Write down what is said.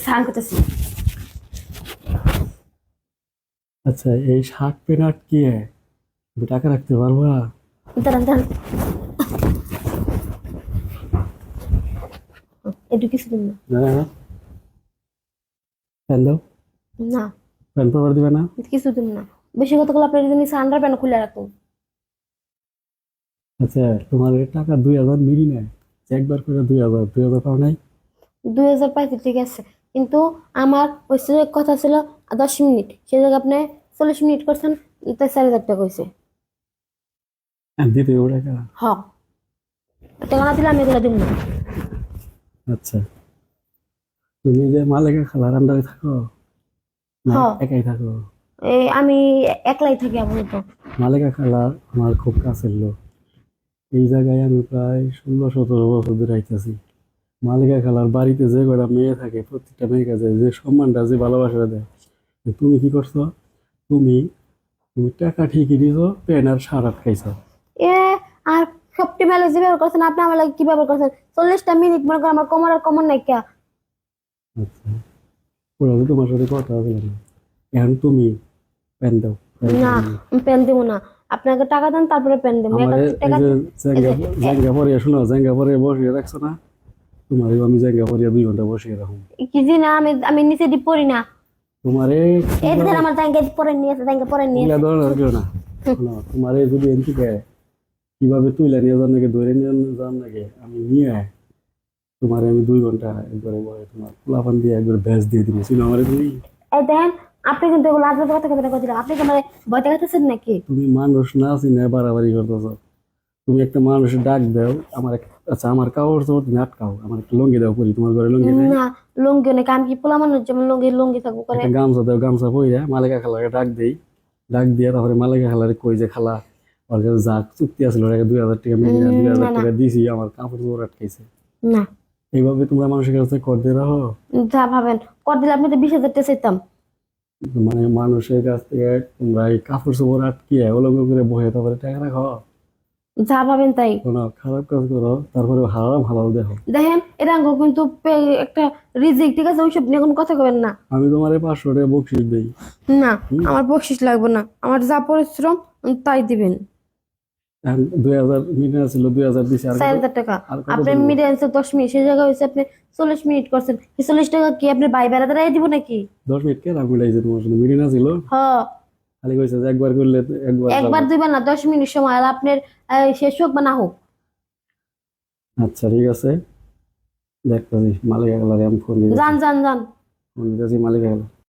স্নান করতেছি। আচ্ছা এই শার্ট প্যান্ট আটকিয়ে তুমি টাকা রাখতে পারবা দাঁড়ান দাঁড়ান। একটু কিছু দিন না। প্যান দাও। না। প্যান পাওয়ার দিবে না। কিছু দিন না। বেশি কথা বলে আপনার যদি সান্ডার প্যান্ট খুলে রাখুন আচ্ছা তোমার টাকা দুই হাজার মিলি নেয়। একবার করে দুই হাজার দুই হাজার পাও নাই? দুই হাজার পাইতে ঠিক আছে। কিন্তু আমার ওই কথা ছিল দশ মিনিট। সেই জায়গায় আপনি চল্লিশ মিনিট করছেন তাই চার হাজার টাকা হয়েছে আর দিতে ও টাকা হ। টাকা না দিলে আমি এগুলো দিব না। আচ্ছা। তুমি যে মালিকা খালার আন্ডারে থাকো না হ্যাঁ। একাই থাকো? এই আমি একলাই থাকি আপাতত। মালিকা খালা আমার খুব কাছের লোক। এই জায়গায় আমি প্রায় ষোলো সতেরো বছর ধরে আইতেছি। মালিকা খালার বাড়িতে যে কটা মেয়ে থাকে প্রত্যেকটা মেয়ে কাছে যে সম্মানটা যে ভালোবাসাটা দেয় তুমি কি করছ? তুমি তুমি টাকা ঠিকই দিছো পেন আর সার খাইছো। এ আর সবটি মেলে যে ব্যবহার করছেন আপনি আমার লাগে কি ব্যবহার করছেন? চল্লিশটা মিনিট মনে করেন আমার কমর আর কমর নাই কে? আচ্ছা। ওরা তো তোমার সাথে কথা হবে না। এখন তুমি পেন দাও। না পেন দেবো না। আপনাকে টাকা দেন তারপরে পেন দেবো। টাকা জাঙ্গা জাঙ্গা শোনো জাঙ্গা পরিয়া বসিয়ে রাখছো না? তোমার আমি জাঙ্গা পরিয়া দুই ঘণ্টা বসিয়ে রাখুন। কি জি না আমি আমি নিচে ডিপ পড়ি না। তোমার এই দেখেন আমার জাঙ্গে পরে নিয়ে জাঙ্গে পরে নিয়ে এগুলা ধরনের কেউ না। তোমার যদি এন থেকে কীভাবে তুইলা নিয়ে যান নাকি ধরে নিয়ে যান নাকি আমি নিয়ে তোমার আমি দুই ঘণ্টা একবারে বয়ে তোমার পোলাপান দিয়ে একবার ব্যাস দিয়ে দিবি ছিল আমার তুমি? এই দেখেন আপনি কিন্তু এগুলো আজ কথা কথা কথা আপনি কি আমার ভয় দেখাতেছেন নাকি? তুমি মানুষ না আছি না বাড়াবাড়ি করতেছ। তুমি একটা মানুষের ডাক দাও আমার এক- আচ্ছা আমার তুমি আটকাও আমার একটা লঙ্গি দাও পরি তোমার ঘরে লঙ্গি নেই? না লুঙ্গি নাকি আমি কি পোলা মানুষ যেমন লুঙ্গি লুঙ্গি থাকব করে। একটা গামছা দাও গামছা পইরা মালিকা খালাকে ডাক দেই ডাক দিয়ে তারপরে মালিকা খালারে কই যে খালা ওর কাছে যা চুক্তি আছিল ওটাকে দুই হাজার টাকা দুই হাজার। টাকা দিছি আমার কাপড় চোপড় আটকাইছে। না। এইভাবে তোমরা মানুষের কাছে কর দিয়ে রাখো। যা ভাবেন কর দিলে আপনি তো বিশ হাজার টাকা চাইতাম। মানে মানুষের কাছ থেকে তোমরা এই কাপড় চোপড় আটকিয়ে অলঙ্গ করে বহে তারপরে টাকা রাখো। যা ভাবেন তাই। খারাপ কাজ করো তারপরে হারাম হালাল দেখো। দেখেন এটা আঙ্গ কিন্তু একটা রিজিক ঠিক আছে? ওইসব নিয়ে কোনো কথা কবেন না। আমি তোমার পাঁচশো টাকা বকশিস দিই। না আমার বকশিস লাগবে না। আমার যা পরিশ্রম তাই দিবেন। দুই হাজার ছিল দুই হাজার দিছি চার হাজার টাকা। আপনি দেবো? মিডিয়াম দশ মিনিট সেই হয়েছে আপনি চল্লিশ মিনিট করছেন। চল্লিশ টাকা কি আপনি বাই বেড়া দিব নাকি? দশ মিনিট কে রাখ মিলাইছে তোমার সাথে? মিনিট না ছিল? হ। খালি কইছে যে একবার করলে একবার একবার। দিবেন না দশ মিনিট সময় আর আপনার শেষ হোক বা না হোক। আচ্ছা ঠিক আছে। দেখতেছি মালিক একলারে আমি ফোন দিই যান যান যান। ফোন দিতেছি মালিক একলা